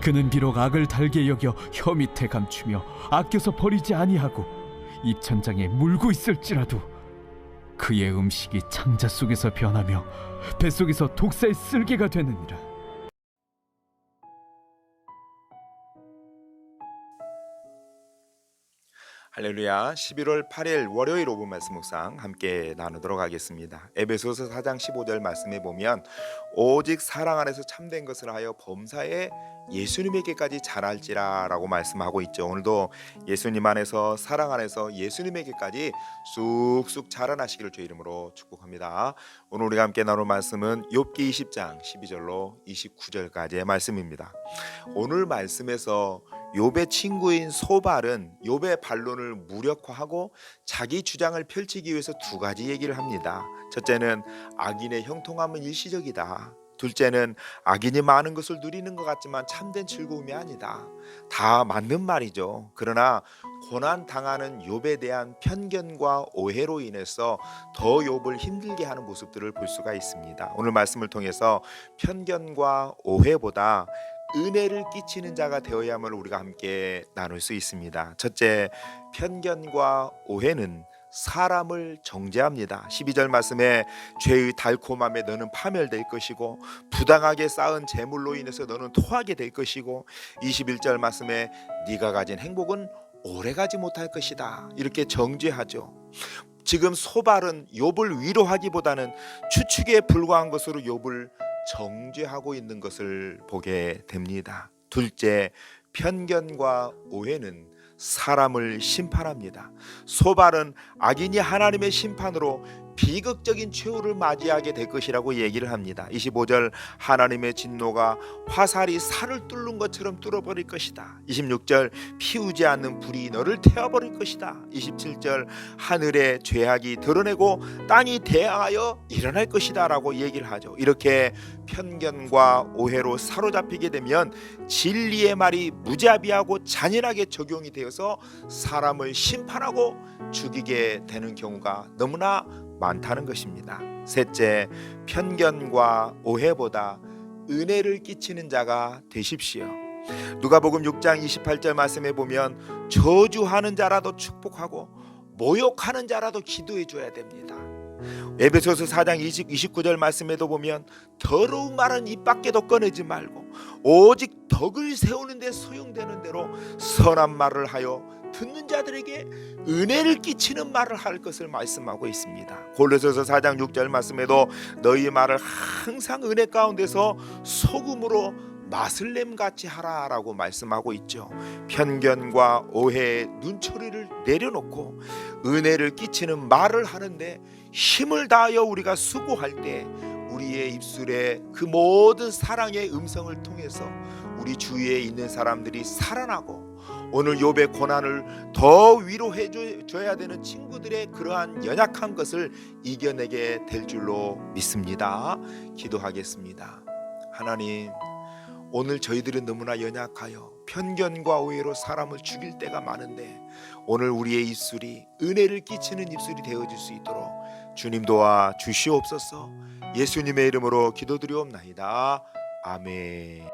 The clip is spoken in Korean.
그는 비록 악을 달게 여겨 혀 밑에 감추며 아껴서 버리지 아니하고 입천장에 물고 있을지라도 그의 음식이 창자 속에서 변하며 뱃속에서 독사의 쓸개가 되느니라 할렐루야. 11월 8일 월요일 오후 말씀 묵상 함께 나누도록 하겠습니다. 에베소서 4장 15절 말씀에 보면 오직 사랑 안에서 참된 것을 하여 범사에 예수님에게까지 자랄지라 라고 말씀하고 있죠. 오늘도 예수님 안에서 사랑 안에서 예수님에게까지 쑥쑥 자라나시기를 주의 이름으로 축복합니다. 오늘 우리가 함께 나눌 말씀은 욥기 20장 12절로 29절까지의 말씀입니다. 오늘 말씀에서 욥의 친구인 소발은 욥의 반론을 무력화하고 자기 주장을 펼치기 위해서 두 가지 얘기를 합니다. 첫째는 악인의 형통함은 일시적이다. 둘째는 악인이 많은 것을 누리는 것 같지만 참된 즐거움이 아니다. 다 맞는 말이죠. 그러나 고난 당하는 욥에 대한 편견과 오해로 인해서 더 욥을 힘들게 하는 모습들을 볼 수가 있습니다. 오늘 말씀을 통해서 편견과 오해보다 은혜를 끼치는 자가 되어야만 우리가 함께 나눌 수 있습니다. 첫째, 편견과 오해는 사람을 정죄합니다. 12절 말씀에 죄의 달콤함에 너는 파멸될 것이고 부당하게 쌓은 재물로 인해서 너는 토하게 될 것이고 21절 말씀에 네가 가진 행복은 오래 가지 못할 것이다. 이렇게 정죄하죠. 지금 소발은 욥을 위로하기보다는 추측에 불과한 것으로 욥을 정죄하고 있는 것을 보게 됩니다. 둘째, 편견과 오해는 사람을 심판합니다. 소발은 악인이 하나님의 심판으로 비극적인 최후를 맞이하게 될 것이라고 얘기를 합니다. 25절 하나님의 진노가 화살이 산을 뚫는 것처럼 뚫어버릴 것이다. 26절 피우지 않는 불이 너를 태워버릴 것이다. 27절 하늘의 죄악이 드러내고 땅이 대하여 일어날 것이다라고 얘기를 하죠. 이렇게 편견과 오해로 사로잡히게 되면 진리의 말이 무자비하고 잔인하게 적용이 되어서 사람을 심판하고 죽이게 되는 경우가 너무나 많다는 것입니다. 셋째, 편견과 오해보다 은혜를 끼치는 자가 되십시오. 누가복음 6장 28절 말씀에 보면 저주하는 자라도 축복하고 모욕하는 자라도 기도해 줘야 됩니다. 에베소서 4장 20, 29절 말씀에도 보면 더러운 말은 입 밖에도 꺼내지 말고 오직 덕을 세우는 데 소용되는 대로 선한 말을 하여 듣는 자들에게 은혜를 끼치는 말을 할 것을 말씀하고 있습니다. 골로새서 4장 6절 말씀에도 너희 말을 항상 은혜 가운데서 소금으로 냄 같이 하라라고 말씀하고 있죠. 편견과 오해의 눈초리를 내려놓고 은혜를 끼치는 말을 하는데 힘을 다하여 우리가 수고할 때 우리의 입술에 그 모든 사랑의 음성을 통해서 우리 주위에 있는 사람들이 살아나고 오늘 욥의 고난을 더 위로해 줘- 줘야 되는 친구들의 그러한 연약한 것을 이겨내게 될 줄로 믿습니다. 기도하겠습니다. 하나님 오늘 저희들은 너무나 연약하여 편견과 오해로 사람을 죽일 때가 많은데 오늘 우리의 입술이 은혜를 끼치는 입술이 되어질 수 있도록 주님 도와 주시옵소서 예수님의 이름으로 기도드리옵나이다 아멘